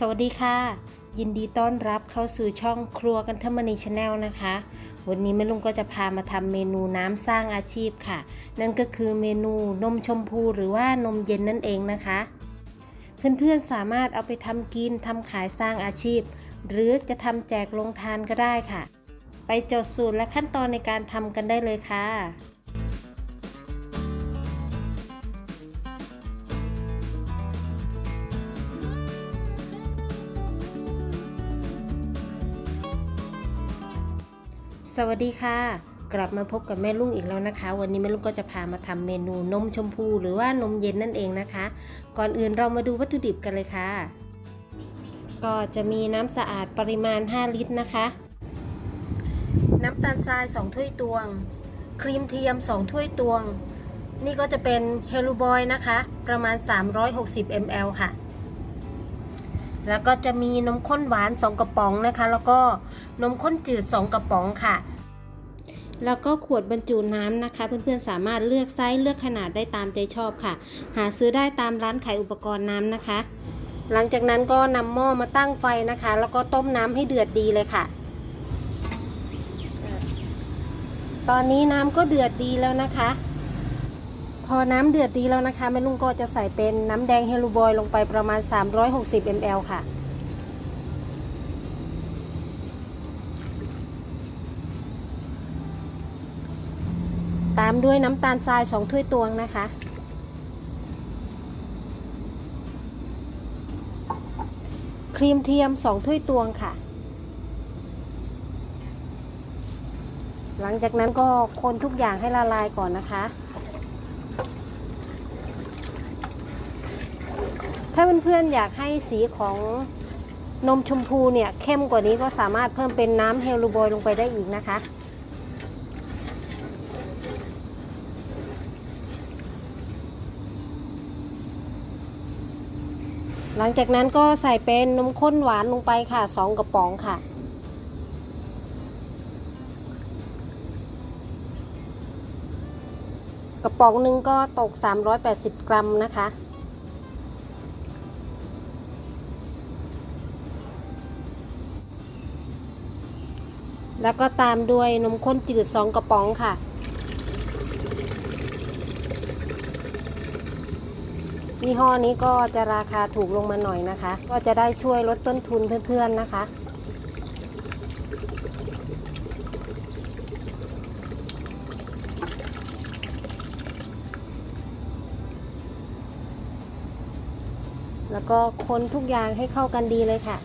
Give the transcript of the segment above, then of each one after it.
สวัสดีค่ะ ยินดีต้อนรับเข้าสู่ช่องครัวกันทมณีชาแนลนะคะ วันนี้แม่ลุงก็จะพามาทำเมนูน้ำสร้างอาชีพค่ะ นั่นก็คือเมนูนมชมพูหรือว่านมเย็นนั่นเองนะคะ เพื่อนๆสามารถเอาไปทำกินทำขายสร้างอาชีพ หรือจะทำแจกลงทานก็ได้ค่ะ ไปจดสูตรและขั้นตอนในการทำกันได้เลยค่ะ สวัสดีค่ะ กลับมาพบกับแม่ลุงอีกแล้วนะคะ วันนี้แม่ลุงก็จะพามาทำเมนูนมชมพูหรือว่านมเย็นนั่นเองนะคะ ก่อนอื่นเรามาดูวัตถุดิบกันเลยค่ะ ก็จะมีน้ำสะอาดปริมาณ 5 ลิตรนะคะ น้ำตาลทราย 2 ถ้วยตวง ครีมเทียม 2 ถ้วยตวง นี่ก็จะเป็นเฮลูบอยนะคะ ประมาณ 360 ml ค่ะ แล้วก็จะมีนมข้นหวาน 2 กระป๋องนะคะ แล้วก็นมข้นจืด 2 กระป๋องค่ะ แล้วก็ขวดบรรจุน้ำนะคะ เพื่อนๆสามารถเลือกไซส์เลือกขนาดได้ตามใจชอบค่ะ หาซื้อได้ตามร้านขายอุปกรณ์น้ำนะคะ หลังจากนั้นก็นำหม้อมาตั้งไฟนะคะ แล้วก็ต้มน้ำให้เดือดดีเลยค่ะ ตอนนี้น้ำก็เดือดดีแล้วนะคะ พอน้ำเดือดดีแล้วนะคะแม่ลุงก็จะใส่เป็นน้ำแดงเฮลูบอยลงไปประมาณ 360 ml ค่ะ ตามด้วยน้ำตาลทราย 2 ถ้วยตวงนะคะ ครีมเทียม 2 ถ้วยตวงค่ะ หลังจากนั้นก็คนทุกอย่างให้ละลายก่อนนะคะ ถ้าเพื่อนๆอยากให้สีของนมชมพูเนี่ยเข้มกว่านี้ก็สามารถเพิ่มเป็นน้ำเฮลูบอยลงไปได้อีกนะคะ หลังจากนั้นก็ใส่เป็นนมข้นหวานลงไปค่ะ 2 กระป๋องค่ะกระป๋องหนึ่งก็ตก 380 กรัมนะคะ แล้วก็ตามด้วยนมข้นจืด 2 กระป๋องค่ะ ยี่ห้อนี้ก็จะราคาถูกลงมาหน่อยนะคะ ก็จะได้ช่วยลดต้นทุนเพื่อนๆนะคะแล้วก็คนทุกอย่างให้เข้ากันดีเลยค่ะ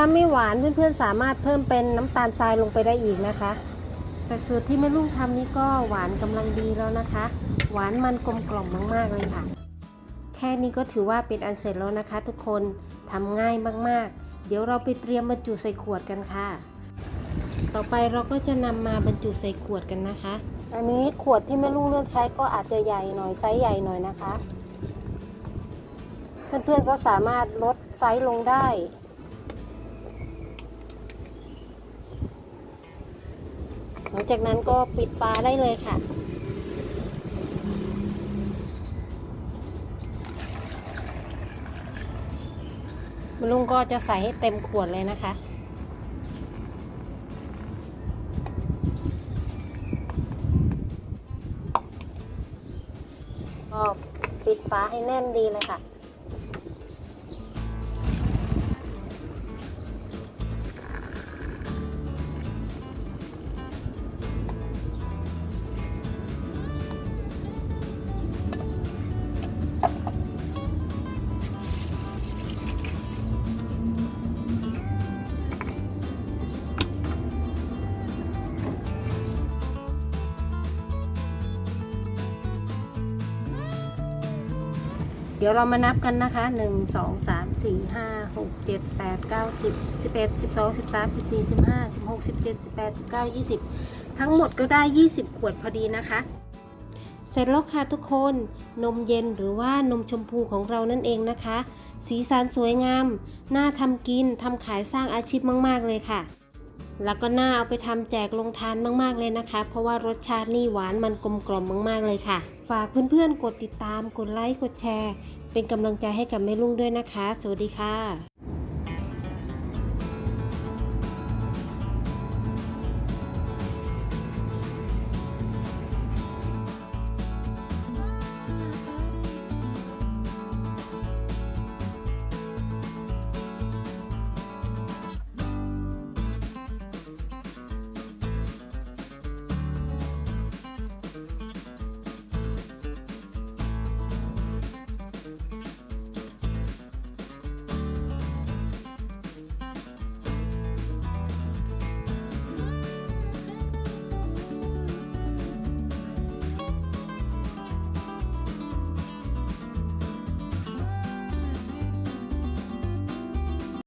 ถ้าไม่หวานเพื่อนๆสามารถเพิ่มเป็นน้ำตาลทรายลงไปได้อีกนะคะ แต่สูตรที่แม่ลุงทำนี้ก็หวานกำลังดีแล้วนะคะ หวานมันกลมกล่อมมากๆเลยค่ะ แค่นี้ก็ถือว่าเป็นอันเสร็จแล้วนะคะ ทุกคนทำง่ายมากๆ เดี๋ยวเราไปเตรียมบรรจุใส่ขวดกันค่ะ ต่อไปเราก็จะนำมาบรรจุใส่ขวดกันนะคะ อันนี้ขวดที่แม่ลุงเลือกใช้ก็อาจจะใหญ่หน่อยไซส์ใหญ่หน่อยนะคะ เพื่อนๆก็สามารถลดไซส์ลงได้ หลังจากนั้นก็ปิดฝาได้เลยค่ะ ลุงก็จะใส่ให้เต็มขวดเลยนะคะก็ปิดฝาให้แน่นดีเลยค่ะ ดี๋ยวเรามานับกันนะคะหนึ่งสองสามสี่ห้าหกเจ็ดแปดเก้าสิบสิบเอ็ดสิบสองสิบสามสิบสี่สิบห้าสิบหกสิบเจ็ดสิบแปดสิบเก้ายี่สิบทั้งหมดก็ได้ยี่สิบขวดพอดีนะคะ เสร็จแล้วค่ะทุกคนนมเย็นหรือว่านมชมพูของเรานั่นเองนะคะ สีสันสวยงาม น่าทำกินทำขายสร้างอาชีพมาก ๆ เลยค่ะแล้วก็น่าเอาไปทำแจกลงทานมาก ๆ เลยนะคะ เพราะว่ารสชาตินี่หวานมันกลมกล่อมมาก ๆ เลยค่ะ ฝากเพื่อน ๆ กดติดตาม กดไลค์ กดแชร์ เป็นกำลังใจให้กับแม่ลุงด้วยนะคะ สวัสดีค่ะ